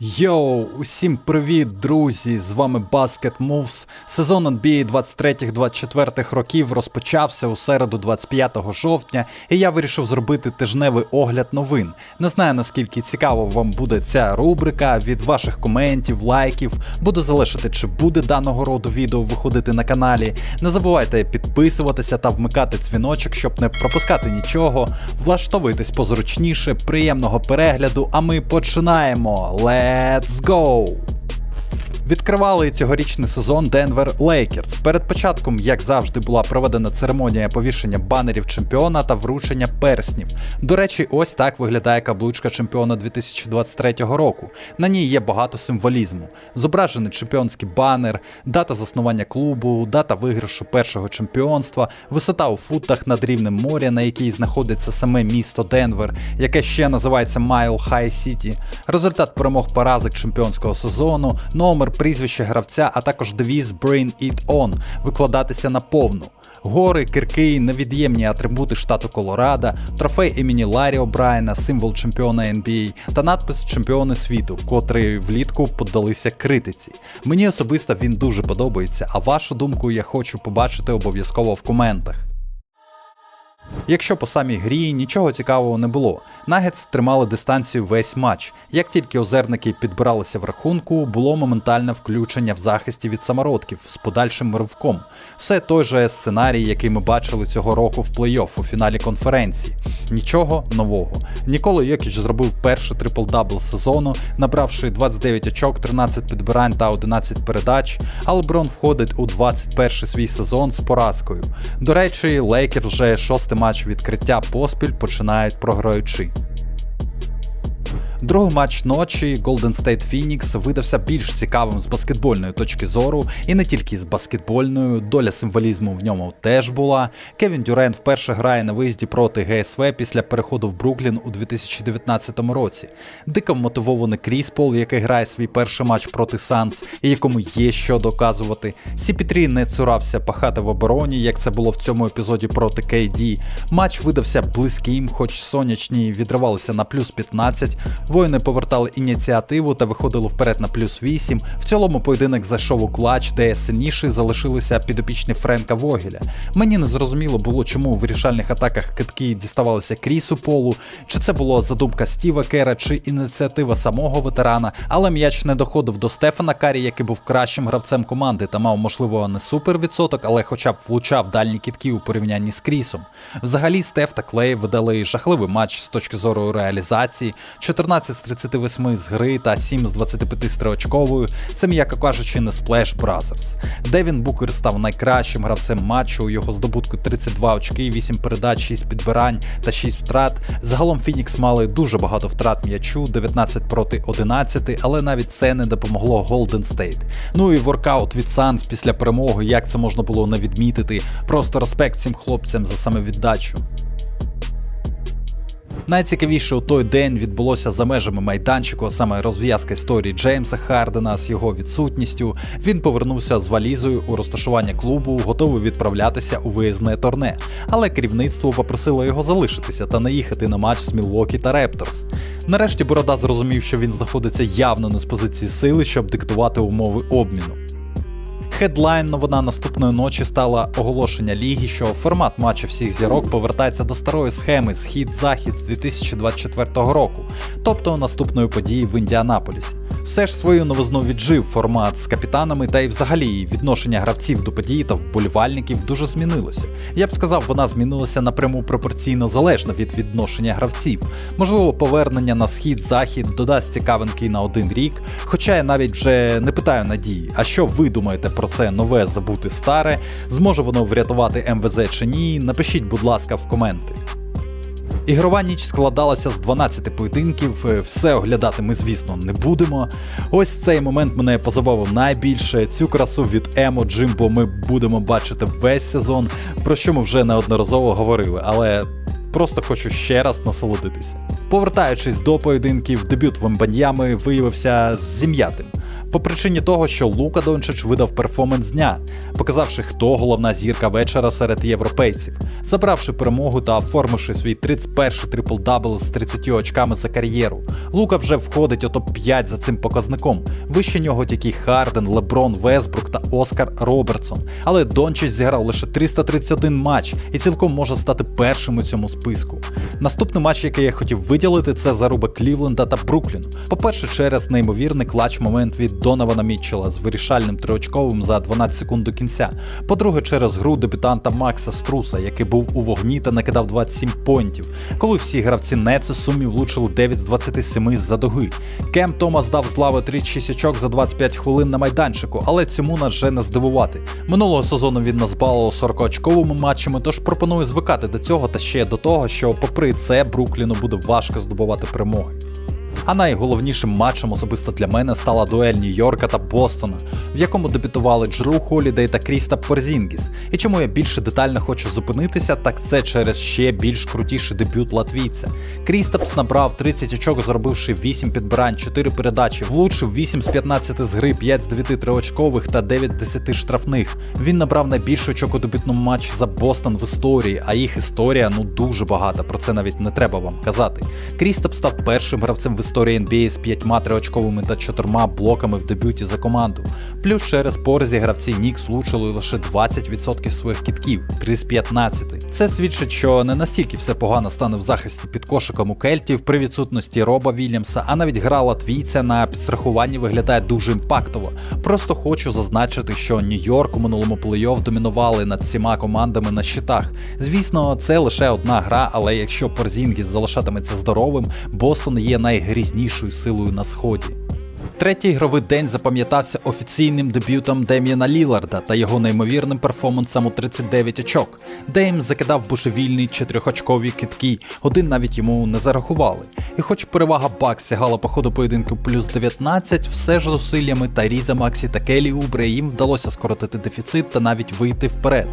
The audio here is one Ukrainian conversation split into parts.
Йоу, усім привіт, друзі! З вами Basket Moves. Сезон NBA 23-24 років розпочався у середу 25 жовтня, і я вирішив зробити тижневий огляд новин. Не знаю наскільки цікаво вам буде ця рубрика. Від ваших коментів, лайків буде залежати, чи буде даного роду відео виходити на каналі. Не забувайте підписуватися та вмикати дзвіночок, щоб не пропускати нічого. Влаштовуйтесь позручніше, приємного перегляду, а ми починаємо. Let's go! Відкривали цьогорічний сезон Денвер Лейкерс. Перед початком, як завжди, була проведена церемонія повішення банерів чемпіона та вручення перснів. До речі, ось так виглядає каблучка чемпіона 2023 року. На ній є багато символізму. Зображений чемпіонський банер, дата заснування клубу, дата виграшу першого чемпіонства, висота у футах над рівнем моря, на якій знаходиться саме місто Денвер, яке ще називається Mile High City, результат перемог поразок чемпіонського сезону, номер прізвище гравця, а також девіз Bring It On викладатися на повну. Гори, кирки, невід'ємні атрибути штату Колорадо, трофей імені Ларі О'Брайена, символ чемпіона NBA та надпис Чемпіони світу, котрі влітку поддалися критиці. Мені особисто він дуже подобається, а вашу думку я хочу побачити обов'язково в коментах. Якщо по самій грі нічого цікавого не було, Нагетс тримали дистанцію весь матч. Як тільки озерники підбиралися в рахунку, було моментальне включення в захисті від самородків з подальшим ривком. Все той же сценарій, який ми бачили цього року в плей-офф у фіналі конференції. Нічого нового. Ніколи Йокіч зробив перший трипл-дабл сезону, набравши 29 очок, 13 підбирань та 11 передач, а Леброн входить у 21 свій сезон з поразкою. До речі, Лейкер вже шостий матч відкриття поспіль починають програючи. Другий матч ночі Golden State Phoenix видався більш цікавим з баскетбольної точки зору, і не тільки з баскетбольною, доля символізму в ньому теж була. Кевін Дюрент вперше грає на виїзді проти ГСВ після переходу в Бруклін у 2019 році. Дико мотивований Кріс Пол, який грає свій перший матч проти Санс, і якому є що доказувати. CP3 не цурався пахати в обороні, як це було в цьому епізоді проти KD. Матч видався близьким, хоч сонячні відривалися на плюс 15. Воїни повертали ініціативу та виходили вперед на плюс 8. В цілому поєдинок зайшов у клач, де сильніші залишилися підопічні Френка Вогеля. Мені не зрозуміло було, чому у вирішальних атаках китки діставалися Крісу Полу, чи це була задумка Стіва Кера, чи ініціатива самого ветерана, але м'яч не доходив до Стефана Карі, який був кращим гравцем команди та мав, можливо, не супер відсоток, але хоча б влучав дальні кітки у порівнянні з Крісом. Взагалі, Стеф та Клей видали жахливий матч з точки зору реалізації. 14 з 38 з гри та 7 з 25 стрілочковою. Це, м'яко кажучи, не Splash Brothers. Девін Букер став найкращим гравцем матчу. У його здобутку 32 очки, 8 передач, 6 підбирань та 6 втрат. Загалом Фінікс мали дуже багато втрат м'ячу, 19 проти 11, але навіть це не допомогло Golden State. Ну і воркаут від Санс після перемоги, як це можна було не відмітити. Просто респект цим хлопцям за самовіддачу. Найцікавіше у той день відбулося за межами майданчику, саме розв'язка історії Джеймса Хардена з його відсутністю. Він повернувся з валізою у розташування клубу, готовий відправлятися у виїзне турне. Але керівництво попросило його залишитися та не їхати на матч з Мілвокі та Репторс. Нарешті Борода зрозумів, що він знаходиться явно не з позиції сили, щоб диктувати умови обміну. Хедлайн новина наступної ночі стала оголошення ліги, що формат матчу всіх зірок повертається до старої схеми схід-захід з 2024 року, тобто наступної події в Індіанаполісі. Все ж свою новизну віджив формат з капітанами, та й взагалі відношення гравців до події та вболівальників дуже змінилося. Я б сказав, вона змінилася напряму пропорційно залежно від відношення гравців. Можливо, повернення на схід-захід додасть цікавинки на один рік, хоча я навіть вже не питаю надії, а що ви думаєте про це нове забути старе? Зможе воно врятувати МВЗ чи ні? Напишіть, будь ласка, в коменти. Ігрова ніч складалася з 12 поєдинків, е, все оглядати ми, звісно, не будемо. Ось цей момент мене позабавив найбільше. Цю красу від Емо Джимбо ми будемо бачити весь сезон, про що ми вже неодноразово говорили, але просто хочу ще раз насолодитися. Повертаючись до поєдинків, дебют в Ембаньями виявився зім'ятим. По причині того, що Лука Дончич видав перформанс дня, показавши, хто головна зірка вечора серед європейців, забравши перемогу та оформивши свій 31-й трипл-дабл з 30 очками за кар'єру. Лука вже входить у топ-5 за цим показником. Вище нього тільки Харден, Леброн, Весбрук та Оскар Робертсон. Але Дончич зіграв лише 331 матч і цілком може стати першим у цьому списку. Наступний матч, який я хотів виділити, це заруба Клівленда та Брукліну. По-перше, через неймовірний клач момент від Донована Мітчелла з вирішальним триочковим за 12 секунд до кінця. По-друге, через гру дебютанта Макса Струса, який був у вогні та накидав 27 поінтів, коли всі гравці Нецу сумі влучили 9 з 27 з-за дуги. Кем Томас дав з лави 36 очок за 25 хвилин на майданчику, але цьому нас вже не здивувати. Минулого сезону він нас балував 40-очковими матчами, тож пропоную звикати до цього та ще до того, що попри це Брукліну буде важко здобувати перемоги. А найголовнішим матчем особисто для мене стала дуель Нью-Йорка та Бостона, в якому дебютували Джру Холідей та Кріста Порзінгіс. І чому я більше детально хочу зупинитися, так це через ще більш крутіший дебют латвійця. Крістапс набрав 30 очок, зробивши 8 підбирань, 4 передачі, влучив 8 з 15 з гри, 5 з 9 триочкових та 9 з 10 штрафних. Він набрав найбільше очок у дебютному матчі за Бостон в історії, а їх історія ну дуже багата. Про це навіть не треба вам казати. Крістап став першим гравцем в історії NBA з 5 триочковими та чотирма блоками в дебюті за команду. Плюс через порзі гравці Нікс влучили лише 20% своїх кітків 3 з 15. Це свідчить, що не настільки все погано стане в захисті під кошиком у Кельтів при відсутності Роба Вільямса, а навіть гра латвійця на підстрахуванні виглядає дуже імпактово. Просто хочу зазначити, що Нью-Йорк у минулому плей-офф домінували над всіма командами на щитах. Звісно, це лише одна гра, але якщо Порзінгіс залишатиметься здоровим, Бостон є найгрізнішою силою на сході. Третій ігровий день запам'ятався офіційним дебютом Дем'яна Ліларда та його неймовірним перформансом у 39 очок. Дейм закидав бушевільний чотирьохочкові китки, один навіть йому не зарахували. І хоч перевага Бак сягала по ходу поєдинку плюс 19, все ж зусиллями Таріза Максі та Келі Убре їм вдалося скоротити дефіцит та навіть вийти вперед.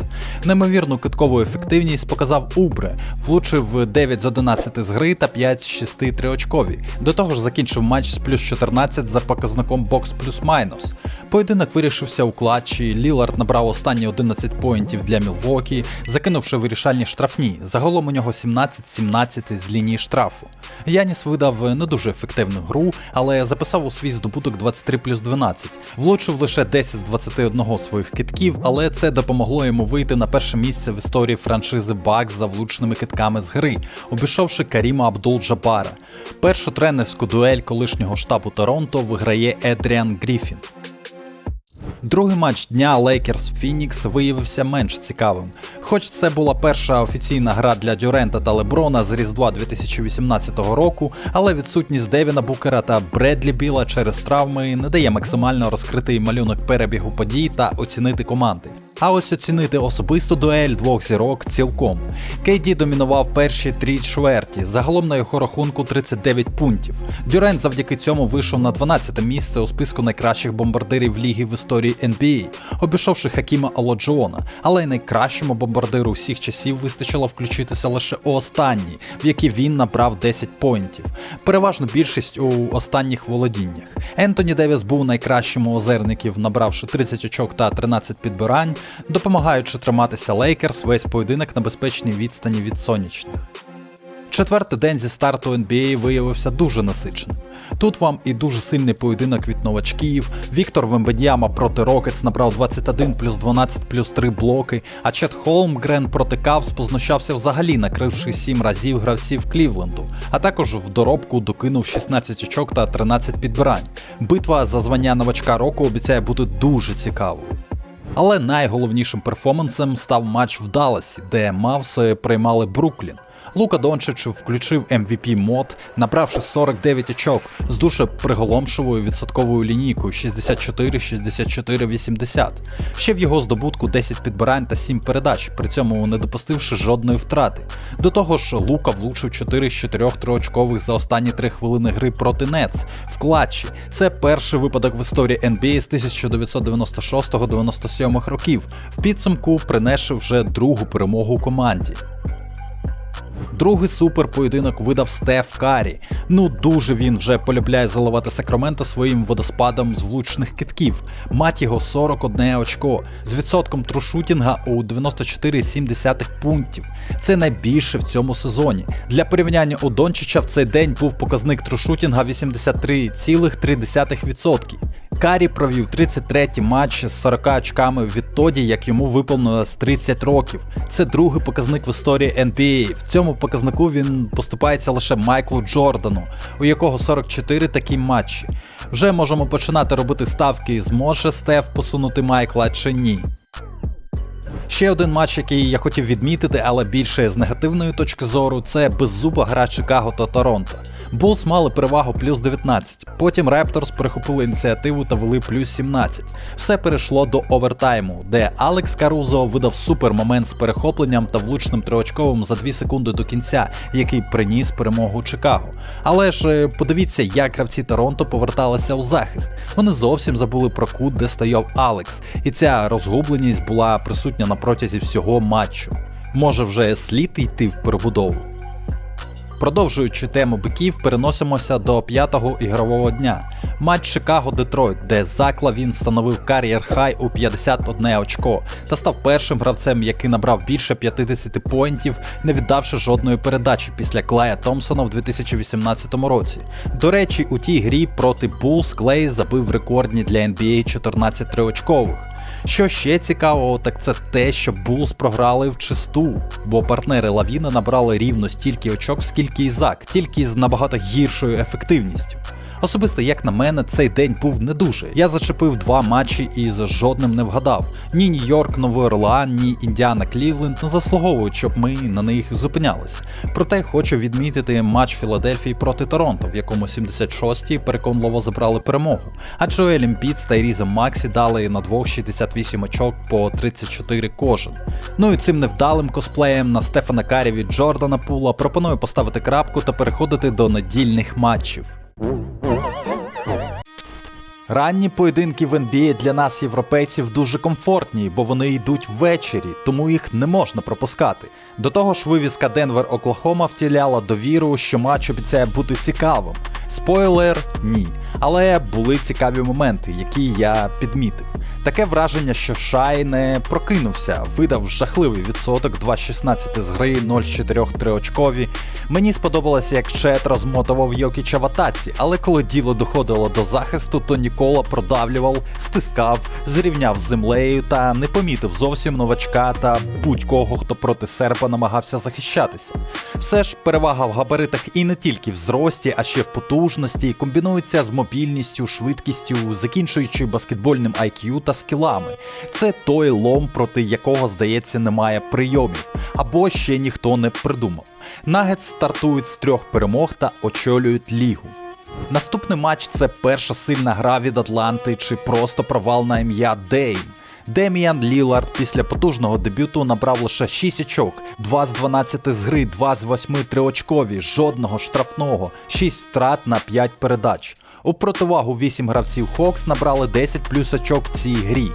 Неймовірну киткову ефективність показав Убре, влучив 9 з 11 з гри та 5 з 6 триочкові. До того ж закінчив матч з плюс 14 за показником бокс плюс-майнус. Поєдинок вирішився у клатчі, Лілард набрав останні 11 поінтів для Мілвокі, закинувши вирішальні штрафні. Загалом у нього 17-17 з лінії штрафу. Яніс видав не дуже ефективну гру, але записав у свій здобуток 23 плюс 12. Влучив лише 10 з 21 своїх китків, але це допомогло йому вийти на перше місце в історії франшизи Бакс за влучними китками з гри, обійшовши Каріма Абдул-Джабара. Першу тренерську дуель колишнього штабу Торонто виграє Едріан Гріфін. Другий матч дня Лейкерс Фінікс виявився менш цікавим. Хоч це була перша офіційна гра для Дюрента та Леброна з Різдва 2018 року, але відсутність Девіна Букера та Бредлі Біла через травми не дає максимально розкритий малюнок перебігу подій та оцінити команди. А ось оцінити особисту дуель двох зірок цілком. Кейді домінував перші три чверті, загалом на його рахунку 39 пунктів. Дюрент завдяки цьому вийшов на 12 місце у списку найкращих бомбардирів ліги в історії NBA, обійшовши Хакіма Алоджоона, але й найкращому бомбардиру всіх часів вистачило включитися лише у останній, в який він набрав 10 поінтів. Переважно більшість у останніх володіннях. Ентоні Девіс був найкращим у озерників, набравши 30 очок та 13 підбирань, допомагаючи триматися Лейкерс весь поєдинок на безпечній відстані від сонячних. Четвертий день зі старту NBA виявився дуже насиченим. Тут вам і дуже сильний поєдинок від новачків. Віктор Вембедяма проти Рокетс набрав 21 плюс 12 плюс 3 блоки, а Чет Холмгрен проти Кавс познущався взагалі, накривши 7 разів гравців Клівленду, а також в доробку докинув 16 очок та 13 підбирань. Битва за звання новачка року обіцяє бути дуже цікавою. Але найголовнішим перформансом став матч в Далласі, де Мавси приймали Бруклін. Лука Дончич включив MVP мод, набравши 49 очок з дуже приголомшивою відсотковою лінійкою 64-64-80. Ще в його здобутку 10 підбирань та 7 передач, при цьому не допустивши жодної втрати. До того ж, Лука влучив 4 з 4 триочкових за останні 3 хвилини гри проти Нец в клатчі. Це перший випадок в історії NBA з 1996-97 років. В підсумку принесши вже другу перемогу команді. Другий супер поєдинок видав Стеф Карі. Ну дуже він вже полюбляє заливати Сакраменто своїм водоспадом з влучних китків. Мать його 41 очко з відсотком трушутінга у 94,7 пунктів. Це найбільше в цьому сезоні. Для порівняння у Дончича в цей день був показник трушутінга 83,3%. Карі провів 33-й матч з 40 очками відтоді, як йому виповнилось 30 років. Це другий показник в історії NBA. В цьому показнику він поступається лише Майклу Джордану, у якого 44 такі матчі. Вже можемо починати робити ставки, зможе Стеф посунути Майкла чи ні. Ще один матч, який я хотів відмітити, але більше з негативної точки зору, це беззуба гра Чикаго та Торонто. Булс мали перевагу плюс 19, потім Репторс перехопили ініціативу та вели плюс 17. Все перейшло до овертайму, де Алекс Карузо видав супер момент з перехопленням та влучним триочковим за 2 секунди до кінця, який приніс перемогу Чикаго. Але ж е, подивіться, як гравці Торонто поверталися у захист. Вони зовсім забули про кут, де стояв Алекс, і ця розгубленість була присутня на протязі всього матчу. Може вже слід йти в перебудову. Продовжуючи тему биків, переносимося до п'ятого ігрового дня. Матч Чикаго-Детройт, де Закла він встановив кар'єр хай у 51 очко та став першим гравцем, який набрав більше 50 поінтів, не віддавши жодної передачі після Клая Томпсона в 2018 році. До речі, у тій грі проти Булс Клей забив рекордні для NBA 14 триочкових. Що ще цікавого, так це те, що Булс програли в чисту, бо партнери Лавіна набрали рівно стільки очок, скільки і Зак, тільки з набагато гіршою ефективністю. Особисто, як на мене, цей день був не дуже. Я зачепив два матчі і з жодним не вгадав. Ні Нью-Йорк, Новий Орлеан, ні Індіана Клівленд не заслуговують, щоб ми на них зупинялись. Проте хочу відмітити матч Філадельфії проти Торонто, в якому 76-ті переконливо забрали перемогу. А Джоель Ембіт та Різом Максі дали на двох 68 очок по 34 кожен. Ну і цим невдалим косплеєм на Стефана Карі від Джордана Пула пропоную поставити крапку та переходити до недільних матчів. Ранні поєдинки в NBA для нас, європейців, дуже комфортні, бо вони йдуть ввечері, тому їх не можна пропускати. До того ж, вивіска Денвер Оклахома втіляла довіру, що матч обіцяє бути цікавим. Спойлер ні. Але були цікаві моменти, які я підмітив. Таке враження, що Шай не прокинувся, видав жахливий відсоток 2.16 з гри, 0,4 триочкові. Мені сподобалося, як Чет розмотував Йокіча в атаці, але коли діло доходило до захисту, то Нікола продавлював, стискав, зрівняв з землею та не помітив зовсім новачка та будь-кого, хто проти серпа намагався захищатися. Все ж перевага в габаритах і не тільки в зрості, а ще в потужності, і комбінується з мобільністю, швидкістю, закінчуючи баскетбольним IQ та скілами. Це той лом, проти якого, здається, немає прийомів, або ще ніхто не придумав. Нагетс стартують з трьох перемог та очолюють лігу. Наступний матч це перша сильна гра від Атланти чи просто провал на ім'я Дейм. Деміан Лілард після потужного дебюту набрав лише 6 очок, 2 з 12 з гри, 2 з 8 триочкові, жодного штрафного, 6 втрат на 5 передач. У противагу 8 гравців Хокс набрали 10 плюс очок в цій грі.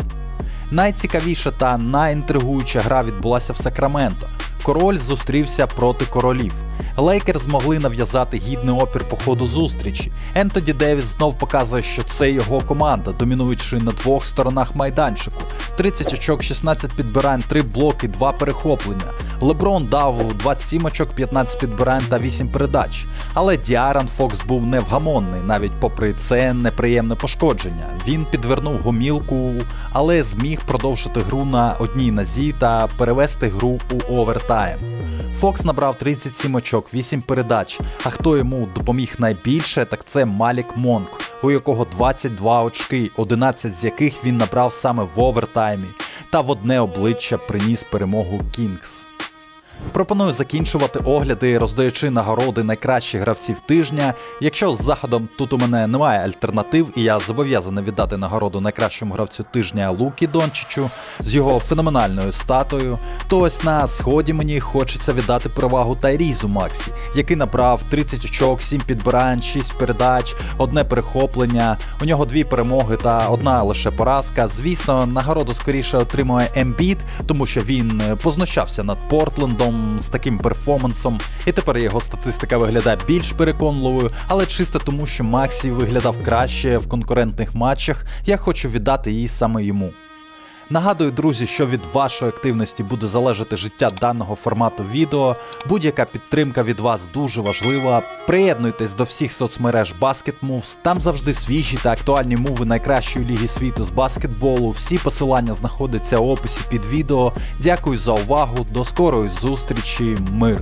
Найцікавіша та найінтригуюча гра відбулася в Сакраменто. Король зустрівся проти королів. Лейкер змогли нав'язати гідний опір по ходу зустрічі. Ентоді Девіс знов показує, що це його команда, домінуючи на двох сторонах майданчику. 30 очок, 16 підбирань, 3 блоки, 2 перехоплення. Леброн дав 27 очок, 15 підбирань та 8 передач. Але Діаран Фокс був невгамонний, навіть попри це неприємне пошкодження. Він підвернув гомілку, але зміг продовжити гру на одній нозі та перевести гру у овертайм. Фокс набрав 37 очок, 8 передач. А хто йому допоміг найбільше, так це Малік Монк, у якого 22 очки, 11 з яких він набрав саме в овертаймі, та в одне обличчя приніс перемогу Кінгс. Пропоную закінчувати огляди, роздаючи нагороди найкращих гравців тижня. Якщо з заходом тут у мене немає альтернатив, і я зобов'язаний віддати нагороду найкращому гравцю тижня Лукі Дончичу з його феноменальною статою, то ось на сході мені хочеться віддати перевагу Тайрізу Максі, який набрав 30 очок, 7 підбирань, 6 передач, одне перехоплення. У нього дві перемоги та одна лише поразка. Звісно, нагороду скоріше отримує Ембіт, тому що він е, познущався над Портлендом. Разом з таким перформансом, і тепер його статистика виглядає більш переконливою, але чисто тому, що Максі виглядав краще в конкурентних матчах, я хочу віддати її саме йому. Нагадую, друзі, що від вашої активності буде залежати життя даного формату відео. Будь-яка підтримка від вас дуже важлива. Приєднуйтесь до всіх соцмереж Basket Moves, Там завжди свіжі та актуальні муви найкращої ліги світу з баскетболу. Всі посилання знаходяться в описі під відео. Дякую за увагу. До скорої зустрічі. Мир.